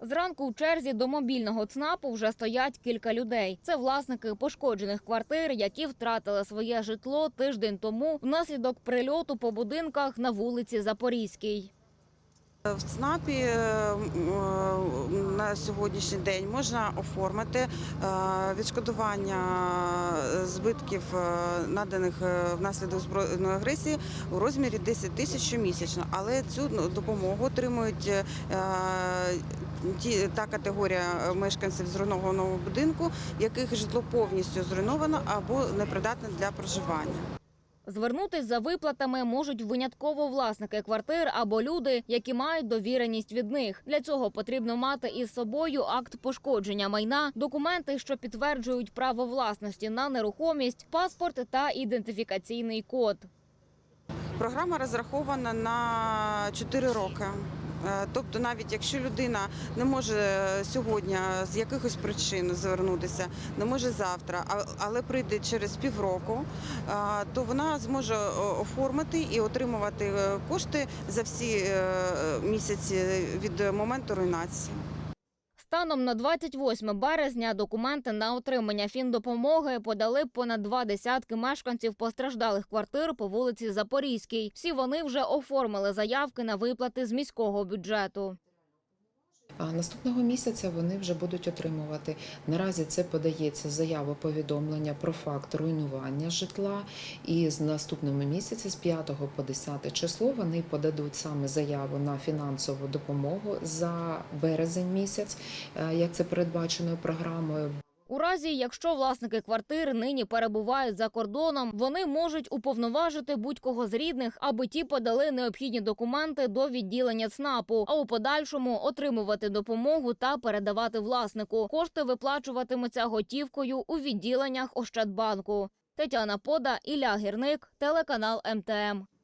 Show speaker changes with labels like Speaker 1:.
Speaker 1: Зранку у черзі до мобільного ЦНАПу вже стоять кілька людей. Це власники пошкоджених квартир, які втратили своє житло тиждень тому внаслідок прильоту по будинках на вулиці Запорізькій.
Speaker 2: В ЦНАПі е, е, на сьогоднішній день можна оформити е, відшкодування збитків, наданих внаслідок збройної агресії у розмірі 10 тисяч щомісячно. Але цю ну, допомогу отримують та категорія мешканців зруйнованого будинку, яких житло повністю зруйновано або непридатне для проживання.
Speaker 1: Звернутись за виплатами можуть винятково власники квартир або люди, які мають довіреність від них. Для цього потрібно мати із собою акт пошкодження майна, документи, що підтверджують право власності на нерухомість, паспорт та ідентифікаційний код.
Speaker 2: Програма розрахована на 4 роки. Е, Тобто, навіть якщо людина не може сьогодні з якихось причин звернутися, не може завтра, але прийде через півроку, е, то вона зможе оформити і отримувати е, кошти за всі е, місяці від моменту руйнації.
Speaker 1: Станом на 28 березня документи на отримання фіндопомоги подали понад два десятки мешканців постраждалих квартир по вулиці Запорізькій. Всі вони вже оформили заявки на виплати з міського бюджету.
Speaker 3: А наступного місяця вони вже будуть отримувати. Наразі це подається заява повідомлення про факт руйнування житла. І з наступного місяця, з 5 по 10 число, вони подадуть саме заяву на фінансову допомогу за березень місяць, е, як це передбачено програмою.
Speaker 1: У разі, якщо власники квартир нині перебувають за кордоном, вони можуть уповноважити будь-кого з рідних, аби ті подали необхідні документи до відділення ЦНАПу, а у подальшому отримувати допомогу та передавати власнику. Кошти виплачуватимуться готівкою у відділеннях Ощадбанку. Тетяна Пода, Ілля Гірник, телеканал МТМ.